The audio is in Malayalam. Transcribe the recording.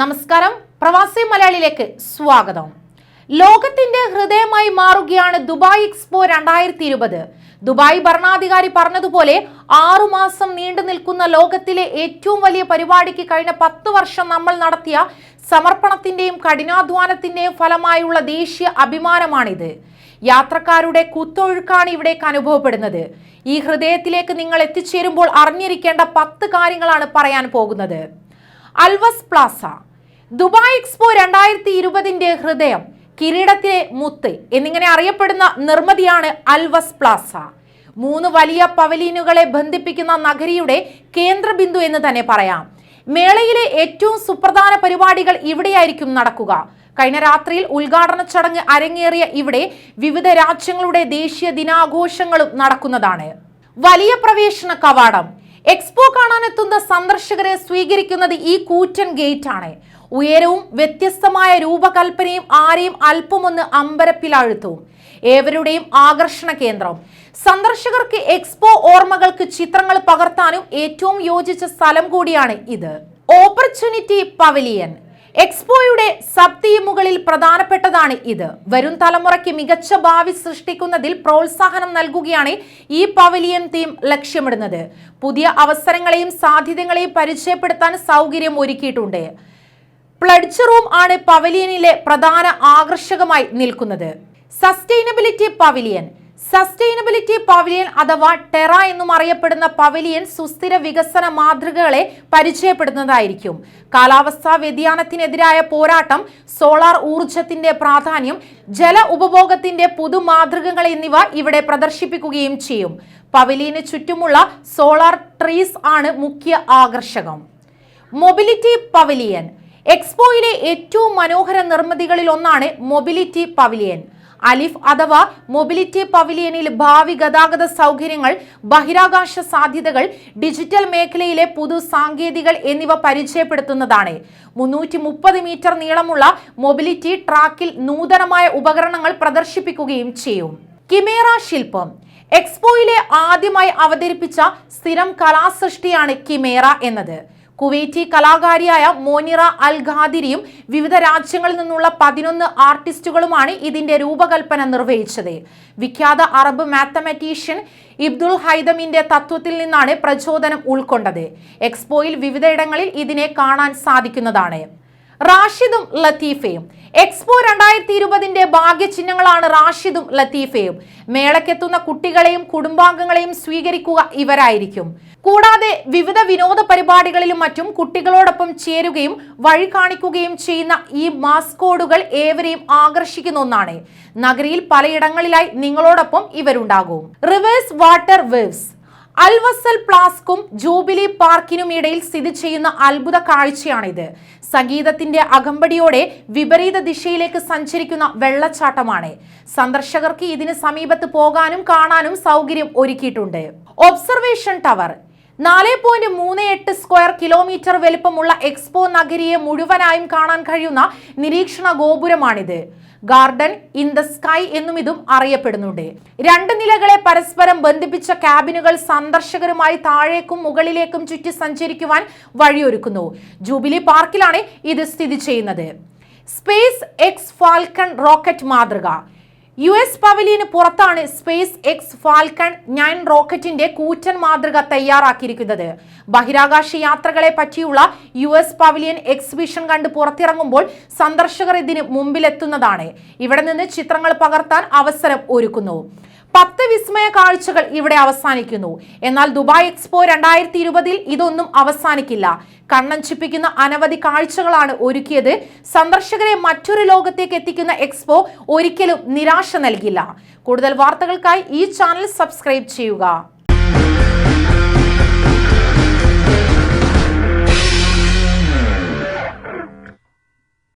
നമസ്കാരം. പ്രവാസി മലയാളിയിലേക്ക് സ്വാഗതം. ലോകത്തിന്റെ ഹൃദയമായി മാറുകയാണ് ദുബായ് എക്സ്പോ രണ്ടായിരത്തി ഇരുപത്. ദുബായ് ഭരണാധികാരി പറഞ്ഞതുപോലെ ആറുമാസം നീണ്ടു നിൽക്കുന്ന ലോകത്തിലെ ഏറ്റവും വലിയ പരിപാടിക്ക് കഴിഞ്ഞ പത്ത് വർഷം നമ്മൾ നടത്തിയ സമർപ്പണത്തിന്റെയും കഠിനാധ്വാനത്തിന്റെയും ഫലമായുള്ള ദേശീയ അഭിമാനമാണിത്. യാത്രക്കാരുടെ കുത്തൊഴുക്കാണ് ഇവിടേക്ക് അനുഭവപ്പെടുന്നത്. ഈ ഹൃദയത്തിലേക്ക് നിങ്ങൾ എത്തിച്ചേരുമ്പോൾ അറിഞ്ഞിരിക്കേണ്ട പത്ത് കാര്യങ്ങളാണ് പറയാൻ പോകുന്നത്. അൽവസ് പ്ലാസ. ദുബായ് എക്സ്പോ രണ്ടായിരത്തി ഇരുപതിന്റെ ഹൃദയം കിരീടത്തിലെ മുത്ത് എന്നിങ്ങനെ അറിയപ്പെടുന്ന നിർമ്മിതിയാണ് അൽവസ് പ്ലാസ. മൂന്ന് വലിയ പവലീനുകളെ ബന്ധിപ്പിക്കുന്ന നഗരിയുടെ കേന്ദ്രബിന്ദു എന്ന് തന്നെ പറയാം. മേളയിലെ ഏറ്റവും സുപ്രധാന പരിപാടികൾ ഇവിടെയായിരിക്കും നടക്കുക. കഴിഞ്ഞ രാത്രിയിൽ ഉദ്ഘാടന ചടങ്ങ് അരങ്ങേറിയ ഇവിടെ വിവിധ രാജ്യങ്ങളുടെ ദേശീയ ദിനാഘോഷങ്ങളും നടക്കുന്നതാണ്. വലിയ പ്രവേശന കവാടം. എക്സ്പോ കാണാനെത്തുന്ന സന്ദർശകരെ സ്വീകരിക്കുന്നത് ഈ കൂറ്റൻ ഗേറ്റ് ആണ് ഉയരവും വ്യത്യസ്തമായ രൂപകൽപ്പനയും ആരെയും അല്പമൊന്ന് അമ്പരപ്പിലാഴുത്തു. ഏവരുടെയും ആകർഷണ കേന്ദ്രം. സന്ദർശകർക്ക് എക്സ്പോ ഓർമ്മകൾക്ക് ചിത്രങ്ങൾ പകർത്താനും ഏറ്റവും യോജിച്ച സ്ഥലം കൂടിയാണ് ഇത്. Opportunity pavilion. എക്സ്പോയുടെ സബ് തീമുകളിൽ പ്രധാനപ്പെട്ടതാണ് ഇത്. വരും തലമുറയ്ക്ക് മികച്ച ഭാവി സൃഷ്ടിക്കുന്നതിൽ പ്രോത്സാഹനം നൽകുകയാണ് ഈ പവലിയൻ തീം ലക്ഷ്യമിടുന്നത്. പുതിയ അവസരങ്ങളെയും സാധ്യതകളെയും പരിചയപ്പെടുത്താൻ സൗകര്യം ഒരുക്കിയിട്ടുണ്ട്. പ്ലഡ്ജ് റൂം ആണ് പവലിയനിലെ പ്രധാന ആകർഷകമായി നിൽക്കുന്നത്. Sustainability pavilion. സസ്റ്റൈനബിലിറ്റി പവലിയൻ അഥവാ ടെറ എന്നും അറിയപ്പെടുന്ന പവലിയൻ സുസ്ഥിര വികസന മാതൃകകളെ പരിചയപ്പെടുന്നതായിരിക്കും. കാലാവസ്ഥാ വ്യതിയാനത്തിനെതിരായ പോരാട്ടം സോളാർ ഊർജത്തിന്റെ പ്രാധാന്യം ജല ഉപഭോഗത്തിന്റെ പുതുമാതൃകകൾ എന്നിവ ഇവിടെ പ്രദർശിപ്പിക്കുകയും ചെയ്യും. പവലിയന് ചുറ്റുമുള്ള സോളാർ ട്രീസ് ആണ് മുഖ്യ ആകർഷകം. Mobility pavilion. എക്സ്പോയിലെ ഏറ്റവും മനോഹര നിർമ്മിതികളിൽ ഒന്നാണ് മൊബിലിറ്റി പവിലിയൻ. അലിഫ് അഥവാ മൊബിലിറ്റി പവിലിയനിൽ ഭാവി ഗതാഗത സൗകര്യങ്ങൾ ബഹിരാകാശ സാധ്യതകൾ ഡിജിറ്റൽ മേഖലയിലെ പുതു സാങ്കേതികൾ എന്നിവ പരിചയപ്പെടുത്തുന്നതാണ്. മുന്നൂറ്റി മുപ്പത് മീറ്റർ നീളമുള്ള മൊബിലിറ്റി ട്രാക്കിൽ നൂതനമായ ഉപകരണങ്ങൾ പ്രദർശിപ്പിക്കുകയും ചെയ്യും. കിമേറ ശില്പം. എക്സ്പോയിലെ ആദ്യമായി അവതരിപ്പിച്ച സ്ഥിരം കലാസൃഷ്ടിയാണ് കിമേറ എന്നത്. കുവൈറ്റി കലാകാരിയായ മോനിറ അൽ ഖാദിരിയും വിവിധ രാജ്യങ്ങളിൽ നിന്നുള്ള പതിനൊന്ന് ആർട്ടിസ്റ്റുകളുമാണ് ഇതിന്റെ രൂപകൽപ്പന നിർവഹിച്ചത്. വിഖ്യാത അറബ് മാത്തമാറ്റീഷ്യൻ ഇബ്ദുൽ ഹൈദമിന്റെ തത്വത്തിൽ നിന്നാണ് പ്രചോദനം ഉൾക്കൊണ്ടത്. എക്സ്പോയിൽ വിവിധയിടങ്ങളിൽ ഇതിനെ കാണാൻ സാധിക്കുന്നതാണ്. റാഷിദും ലത്തീഫയും. എക്സ്പോ രണ്ടായിരത്തി ഇരുപതിന്റെ ഭാഗ്യചിഹ്നങ്ങളാണ് റാഷിദും ലത്തീഫയും. മേളക്കെത്തുന്ന കുട്ടികളെയും കുടുംബാംഗങ്ങളെയും സ്വീകരിക്കുക ഇവരായിരിക്കും. കൂടാതെ വിവിധ വിനോദ പരിപാടികളിലും മറ്റും കുട്ടികളോടൊപ്പം ചേരുകയും വഴി കാണിക്കുകയും ചെയ്യുന്ന ഈ മാസ്കോഡുകൾ ഏവരെയും ആകർഷിക്കുന്ന ഒന്നാണ്. നഗരിയിൽ പലയിടങ്ങളിലായി നിങ്ങളോടൊപ്പം ഇവരുണ്ടാകും. Reverse water waves. Al Wasl പ്ലാസ്കും jubilee പാർക്കിനും ഇടയിൽ സ്ഥിതി ചെയ്യുന്ന അത്ഭുത കാഴ്ചയാണിത്. സംഗീതത്തിന്റെ അകമ്പടിയോടെ വിപരീത ദിശയിലേക്ക് സഞ്ചരിക്കുന്ന വെള്ളച്ചാട്ടമാണ്. സന്ദർശകർക്ക് ഇതിന് സമീപത്ത് പോകാനും കാണാനും സൗകര്യം ഒരുക്കിയിട്ടുണ്ട്. ഒബ്സർവേഷൻ ടവർ നാല് പോയിന്റ് മൂന്ന് എട്ട് സ്ക്വയർ കിലോമീറ്റർ വലിപ്പമുള്ള എക്സ്പോ നഗരിയെ മുഴുവനായും കാണാൻ കഴിയുന്ന നിരീക്ഷണ ഗോപുരമാണിത്. ഗാർഡൻ ഇൻ ദ സ്കൈ എന്നും ഇതും അറിയപ്പെടുന്നുണ്ട്. രണ്ട് നിലകളെ പരസ്പരം ബന്ധിപ്പിച്ച ക്യാബിനുകൾ സന്ദർശകരുമായി താഴേക്കും മുകളിലേക്കും ചുറ്റി സഞ്ചരിക്കുവാൻ വഴിയൊരുക്കുന്നു. ജൂബിലി പാർക്കിലാണ് ഇത് സ്ഥിതി ചെയ്യുന്നത്. സ്പേസ് എക്സ് ഫാൽക്കൺ റോക്കറ്റ് മാതൃക. യു എസ് പവലിയന് പുറത്താണ് സ്പേസ് എക്സ് ഫാൽക്കൺ നയൻ റോക്കറ്റിന്റെ കൂറ്റൻ മാതൃക തയ്യാറാക്കിയിരിക്കുന്നത്. ബഹിരാകാശ യാത്രകളെ പറ്റിയുള്ള യു എസ് പവലിയൻ എക്സിബിഷൻ കണ്ട് പുറത്തിറങ്ങുമ്പോൾ സന്ദർശകർ ഇതിന് മുമ്പിലെത്തുന്നതാണ്. ഇവിടെ നിന്ന് ചിത്രങ്ങൾ പകർത്താൻ അവസരം ഒരുക്കുന്നു. പത്ത് വിസ്മയ കാഴ്ചകൾ ഇവിടെ അവസാനിക്കുന്നു. എന്നാൽ ദുബായ് എക്സ്പോ രണ്ടായിരത്തി ഇരുപതിൽ ഇതൊന്നും അവസാനിക്കില്ല. കണ്ണഞ്ചിപ്പിക്കുന്ന അനവധി കാഴ്ചകളാണ് ഒരുക്കിയത്. സന്ദർശകരെ മറ്റൊരു ലോകത്തേക്ക് എത്തിക്കുന്ന എക്സ്പോ ഒരിക്കലും നിരാശ നൽകില്ല. കൂടുതൽ വാർത്തകൾക്കായി ഈ ചാനൽ സബ്സ്ക്രൈബ് ചെയ്യുക.